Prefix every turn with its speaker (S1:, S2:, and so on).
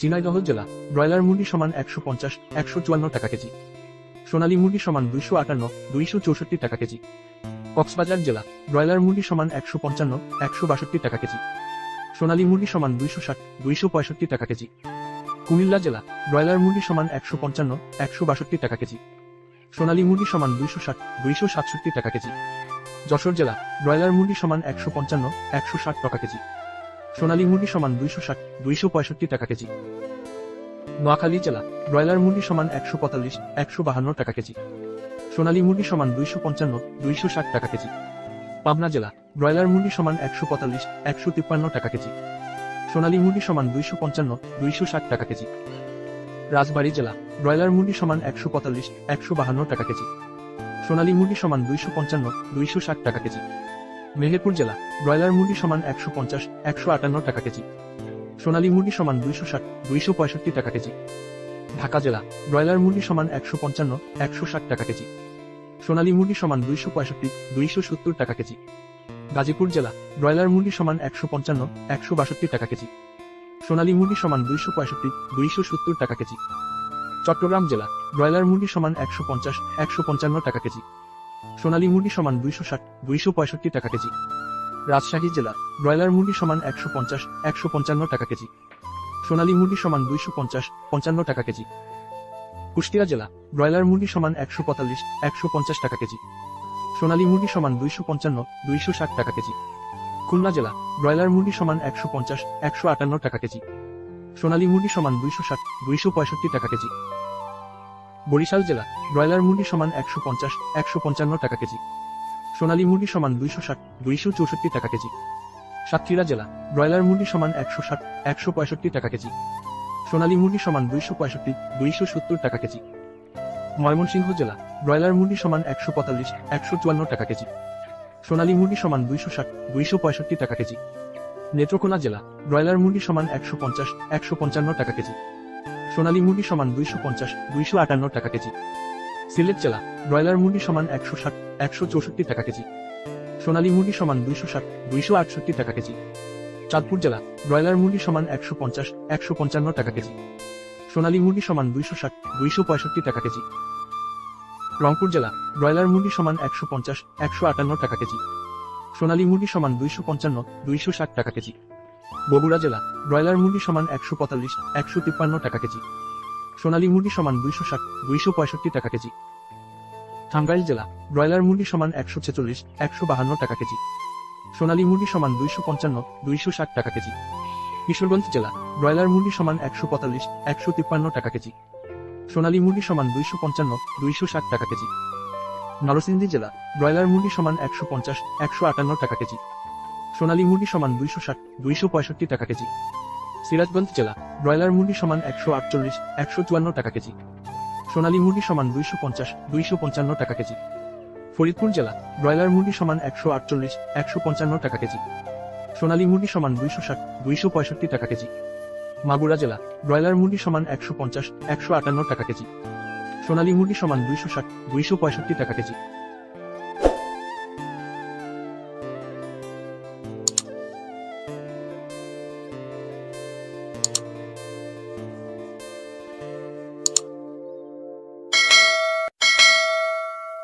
S1: ঝিনাইদহ জেলা, ব্রয়লার মুরগি সমান একশো পঞ্চাশ, একশো চুয়ান্ন টাকা কেজি। সোনালী মুরগি সমান দুইশো আটান্ন, দুইশো চৌষট্টি টাকা কেজি। কক্সবাজার জেলা, ব্রয়লার মুরগি সমান একশো পঞ্চান্ন, একশো বাষট্টি টাকা কেজি। সোনালী মুরগি সমান দুইশো ষাট, দুইশো পঁয়ষট্টি টাকা কেজি। কুমিল্লা জেলা, ব্রয়লার মুরগি সমান একশো পঞ্চান্ন, একশো বাষট্টি টাকা কেজি। সোনালী মুরগি সমান দুইশো ষাট, দুইশো সাতষট্টি টাকা কেজি। যশোর জেলা, ব্রয়লার মুরগি সমান একশো পঞ্চান্ন, একশো ষাট টাকা কেজি। সোনালী মুরগি সমান দুইশো ষাট, দুইশো পঁয়ষট্টি টাকা কেজি। নোয়াখালী জেলা, ব্রয়লার মুরগি সমান একশো পঁয়তাল্লিশ, একশো বাহান্ন টাকা কেজি। সোনালী মুরগি সমান দুইশো পঞ্চান্ন, দুইশো ষাট টাকা কেজি। পাবনা জেলা, ব্রয়লার মুরগি সমান একশো পঁয়তাল্লিশ, একশো তিপ্পান্ন টাকা কেজি। সোনালী মুরগি সমান দুইশো পঞ্চান্ন, দুইশো ষাট টাকা কেজি। রাজবাড়ী জেলা, ব্রয়লার মুরগি সমান একশো পঁয়তাল্লিশ, একশো বাহান্ন টাকা কেজি। সোনালী মুরগি সমান দুইশো পঞ্চান্ন, দুইশো ষাট টাকা কেজি। মেহেরপুর জেলা, ব্রয়লার মুরগি সমান একশো পঞ্চাশ, একশো আটান্ন টাকা কেজি। সোনালী মুরগি সমান দুইশো ষাট, দুইশো পঁয়ষট্টি টাকা কেজি। ঢাকা জেলা, ব্রয়লার মুরগি সমান একশো পঞ্চান্ন, একশো ষাট টাকা কেজি। সোনালী মুরগি সমান দুইশো পঁয়ষট্টি, দুইশো সত্তর টাকা কেজি। গাজীপুর জেলা, ব্রয়লার মুরগি সমান একশো পঞ্চান্ন, একশো বাষট্টি টাকা কেজি। সোনালী মুরগি সমান দুইশো পঁয়ষট্টি, দুইশো সত্তর টাকা কেজি। চট্টগ্রাম জেলা, ব্রয়লার মুরগি সমান একশো পঞ্চাশ, একশো পঞ্চান্ন টাকা কেজি। সোনালী মুরগি সমান দুইশো ষাট, দুইশো পঁয়ষট্টি টাকা কেজি। রাজশাহী জেলা, ব্রয়লার মুরগি সমান একশো পঞ্চাশ, একশো পঞ্চান্ন টাকা কেজি। সোনালী মুরগি সমান দুইশো পঞ্চাশ, পঞ্চান্ন টাকা কেজি। কুষ্টিয়া জেলা, ব্রয়লার মুরগি সমান একশো পঁয়তাল্লিশ, একশো পঞ্চাশ টাকা কেজি। সোনালী মুরগি সমান দুইশো পঞ্চান্ন, দুইশো ষাট টাকা কেজি। খুলনা জেলা, ব্রয়লার মুরগি সমান একশো পঞ্চাশ, একশো আটান্ন টাকা কেজি। সোনালী মুরগি সমান দুইশো ষাট, দুইশো পঁয়ষট্টি টাকা কেজি। বরিশাল জেলা, ব্রয়লার মুরগি সমান একশো পঞ্চাশ, একশো পঞ্চান্ন টাকা কেজি। সোনালী মুরগি সমান দুইশো ষাট, দুইশো চৌষট্টি টাকা কেজি। সাতক্ষীরা জেলা, ব্রয়লার মুরগি সমান একশো ষাট, একশো পঁয়ষট্টি টাকা কেজি। সোনালী মুরগি সমান দুইশো পঁয়ষট্টি, দুইশো সত্তর টাকা কেজি। ময়মনসিংহ জেলা, ব্রয়লার মুরগি সমান একশো পঁয়তাল্লিশ, একশো চুয়ান্ন টাকা কেজি। সোনালী মুরগি সমান দুইশো ষাট, দুইশো পঁয়ষট্টি টাকা কেজি। নেত্রকোনা জেলা, ব্রয়লার মুরগি সমান একশো পঞ্চাশ, একশো পঞ্চান্ন টাকা কেজি। সোনালী মুরগি সমান দুইশো পঞ্চাশ, দুইশো আটান্ন টাকা কেজি। সিলেট জেলা, ব্রয়লার মুরগি সমান একশো ষাট, একশো চৌষট্টি টাকা কেজি। সোনালী মুরগি সমান দুইশো ষাট, দুইশো আটষট্টি টাকা কেজি। চাঁদপুর জেলা, ব্রয়লার মুরগি সমান একশো পঞ্চাশ, একশো পঞ্চান্ন টাকা কেজি। সোনালী মুরগি সমান দুইশো ষাট, দুইশো পঁয়ষট্টি টাকা কেজি। রংপুর জেলা, ব্রয়লার মুরগি সমান একশো পঞ্চাশ, একশো আটান্ন টাকা কেজি। সোনালী মুরগি সমান দুইশো পঞ্চান্ন, দুইশো ষাট টাকা কেজি। বগুড়া জেলা, ব্রয়লার মুরগি সমান একশো পঁয়তাল্লিশ, একশো তিপ্পান্ন টাকা কেজি। সোনালী মুরগি সমান দুইশো ষাট, দুইশো পঁয়ষট্টি টাকা কেজি। টাঙ্গাইল জেলা, ব্রয়লার মুরগি সমান একশো ছেচল্লিশ, একশো বাহান্ন টাকা কেজি। সোনালী মুরগি সমান দুইশো পঞ্চান্ন, দুইশো ষাট টাকা কেজি। কিশোরগঞ্জ জেলা, ব্রয়লার মুরগি সমান একশো পঁয়তাল্লিশ, একশো তিপ্পান্ন টাকা কেজি। সোনালী মুরগি সমান দুইশো পঞ্চান্ন, দুইশো ষাট টাকা কেজি। নরসিংদী জেলা, ব্রয়লার মুরগি সমান একশো পঞ্চাশ, একশো আটান্ন টাকা কেজি। সোনালী মুরগি সমান দুইশো ষাট, দুইশো পঁয়ষট্টি টাকা কেজি। সিরাজগঞ্জ জেলা, ব্রয়লার মুরগি সমান একশো আটচল্লিশ, একশো চুয়ান্ন টাকা কেজি। সোনালী মুরগি সমান দুইশো পঞ্চাশ, দুইশো পঞ্চান্ন টাকা কেজি। ফরিদপুর জেলা, ব্রয়লার মুরগি সমান একশো আটচল্লিশ, একশো পঞ্চান্ন টাকা কেজি। সোনালী মুরগি সমান দুইশো ষাট, দুইশো পঁয়ষট্টি টাকা কেজি। মাগুরা জেলা, ব্রয়লার মুরগি সমান একশো পঞ্চাশ, একশো আটান্ন টাকা কেজি। সোনালী মুরগি সমান দুইশো ষাট, দুইশো পঁয়ষট্টি টাকা কেজি।